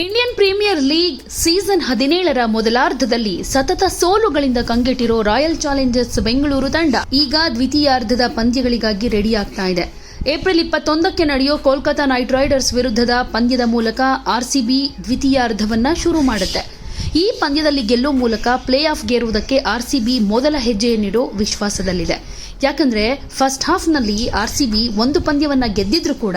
Indian premier league season ಹದಿನೇಳರ ಮೊದಲಾರ್ಧದಲ್ಲಿ ಸತತ ಸೋಲುಗಳಿಂದ ಕಂಗೆಟ್ಟಿರೋ ರಾಯಲ್ ಚಾಲೆಂಜರ್ಸ್ ಬೆಂಗಳೂರು ತಂಡ ಈಗ ದ್ವಿತೀಯಾರ್ಧದ ಪಂದ್ಯಗಳಿಗಾಗಿ ರೆಡಿಯಾಗ್ತಾ ಇದೆ. ಏಪ್ರಿಲ್ ಇಪ್ಪತ್ತೊಂದಕ್ಕೆ ನಡೆಯೋ ಕೋಲ್ಕತಾ ನೈಟ್ ರೈಡರ್ಸ್ ವಿರುದ್ಧದ ಪಂದ್ಯದ ಮೂಲಕ ಆರ್ಸಿಬಿ ದ್ವಿತೀಯಾರ್ಧವನ್ನ ಶುರು ಮಾಡುತ್ತೆ. ಈ ಪಂದ್ಯದಲ್ಲಿ ಗೆಲ್ಲುವ ಮೂಲಕ ಪ್ಲೇ ಆಫ್ಗೇರುವುದಕ್ಕೆ ಆರ್ಸಿಬಿ ಮೊದಲ ಹೆಜ್ಜೆಯನ್ನಿಡೋ ವಿಶ್ವಾಸದಲ್ಲಿದೆ. ಯಾಕಂದ್ರೆ ಫಸ್ಟ್ ಹಾಫ್ನಲ್ಲಿ ಬಿ ಒಂದು ಪಂದ್ಯವನ್ನ ಗೆದ್ದಿದ್ರೂ ಕೂಡ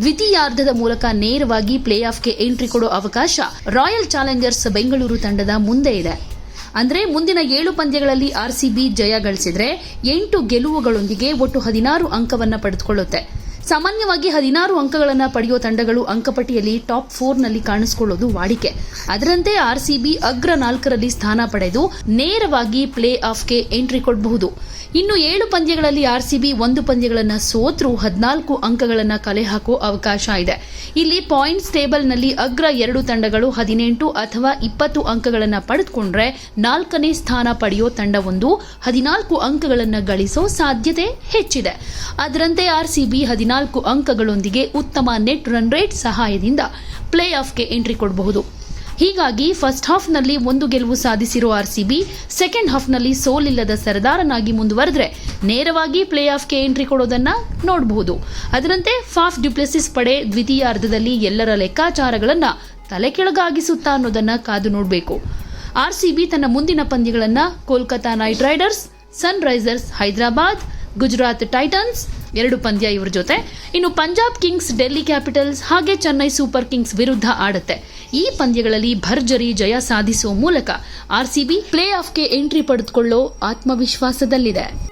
ದ್ವಿತೀಯಾರ್ಧದ ಮೂಲಕ ನೇರವಾಗಿ ಪ್ಲೇ ಆಫ್ಗೆ ಎಂಟ್ರಿ ಕೊಡೋ ಅವಕಾಶ ರಾಯಲ್ ಚಾಲೆಂಜರ್ಸ್ ಬೆಂಗಳೂರು ತಂಡದ ಮುಂದೆ ಇದೆ. ಅಂದ್ರೆ ಮುಂದಿನ ಏಳು ಪಂದ್ಯಗಳಲ್ಲಿ ಆರ್ ಸಿ ಬಿ ಜಯ ಗಳಿಸಿದ್ರೆ ಎಂಟು ಗೆಲುವುಗಳೊಂದಿಗೆ ಒಟ್ಟು ಹದಿನಾರು ಅಂಕವನ್ನ ಪಡೆದುಕೊಳ್ಳುತ್ತೆ. ಸಾಮಾನ್ಯವಾಗಿ ಹದಿನಾರು ಅಂಕಗಳನ್ನು ಪಡೆಯುವ ತಂಡಗಳು ಅಂಕಪಟ್ಟಿಯಲ್ಲಿ ಟಾಪ್ ಫೋರ್ನಲ್ಲಿ ಕಾಣಿಸಿಕೊಳ್ಳೋದು ವಾಡಿಕೆ. ಅದರಂತೆ ಆರ್ಸಿಬಿ ಅಗ್ರ ನಾಲ್ಕರಲ್ಲಿ ಸ್ಥಾನ ಪಡೆದು ನೇರವಾಗಿ ಪ್ಲೇ ಆಫ್ಗೆ ಎಂಟ್ರಿ ಕೊಡಬಹುದು. ಇನ್ನು ಏಳು ಪಂದ್ಯಗಳಲ್ಲಿ ಆರ್ಸಿಬಿ ಒಂದು ಪಂದ್ಯಗಳನ್ನು ಸೋತರೂ ಹದಿನಾಲ್ಕು ಅಂಕಗಳನ್ನು ಕಲೆ ಹಾಕೋ ಅವಕಾಶ ಇದೆ. ಇಲ್ಲಿ ಪಾಯಿಂಟ್ಸ್ ಟೇಬಲ್ನಲ್ಲಿ ಅಗ್ರ ಎರಡು ತಂಡಗಳು ಹದಿನೆಂಟು ಅಥವಾ ಇಪ್ಪತ್ತು ಅಂಕಗಳನ್ನು ಪಡೆದುಕೊಂಡ್ರೆ ನಾಲ್ಕನೇ ಸ್ಥಾನ ಪಡೆಯೋ ತಂಡವೊಂದು ಹದಿನಾಲ್ಕು ಅಂಕಗಳನ್ನು ಗಳಿಸೋ ಸಾಧ್ಯತೆ ಹೆಚ್ಚಿದೆ. ಅದರಂತೆ ಆರ್ಸಿಬಿ ಹದಿನಾಲ್ಕು ಅಂಕಗಳೊಂದಿಗೆ ಉತ್ತಮ ನೆಟ್ ರನ್ ರೇಟ್ ಸಹಾಯದಿಂದ ಪ್ಲೇ ಆಫ್ಗೆ ಎಂಟ್ರಿ ಕೊಡಬಹುದು. ಹೀಗಾಗಿ ಫಸ್ಟ್ ಹಾಫ್ನಲ್ಲಿ ಒಂದು ಗೆಲುವು ಸಾಧಿಸಿರೋ ಆರ್ಸಿಬಿ ಸೆಕೆಂಡ್ ಹಾಫ್ನಲ್ಲಿ ಸೋಲಿಲ್ಲದ ಸರದಾರನಾಗಿ ಮುಂದುವರೆದ್ರೆ ನೇರವಾಗಿ ಪ್ಲೇ ಆಫ್ಗೆ ಎಂಟ್ರಿ ಕೊಡೋದನ್ನ ನೋಡಬಹುದು. ಅದರಂತೆ ಫಾಫ್ ಡ್ಯುಪ್ಲೆಸಿಸ್ ಪಡೆ ದ್ವಿತೀಯ ಅರ್ಧದಲ್ಲಿ ಎಲ್ಲರ ಲೆಕ್ಕಾಚಾರಗಳನ್ನ ತಲೆಕೆಳಗಾಗಿಸುತ್ತಾ ಅನ್ನೋದನ್ನ ಕಾದು ನೋಡಬೇಕು. ಆರ್ಸಿಬಿ ತನ್ನ ಮುಂದಿನ ಪಂದ್ಯಗಳನ್ನ Kolkata Knight Riders sunrisers Hyderabad, Gujarat Titans ಎರಡು ಪಂದ್ಯ ಇವರ ಜೊತೆ. ಇನ್ನು ಪಂಜಾಬ್ ಕಿಂಗ್ಸ್, ಡೆಲ್ಲಿ ಕ್ಯಾಪಿಟಲ್ಸ್ ಹಾಗೆ ಚೆನ್ನೈ ಸೂಪರ್ ಕಿಂಗ್ಸ್ ವಿರುದ್ಧ ಆಡುತ್ತೆ. ಈ ಪಂದ್ಯಗಳಲ್ಲಿ ಭರ್ಜರಿ ಜಯ ಸಾಧಿಸುವ ಮೂಲಕ ಆರ್ಸಿಬಿ ಪ್ಲೇ ಆಫ್ಗೆ ಎಂಟ್ರಿ ಪಡೆದುಕೊಳ್ಳೋ ಆತ್ಮವಿಶ್ವಾಸದಲ್ಲಿದೆ.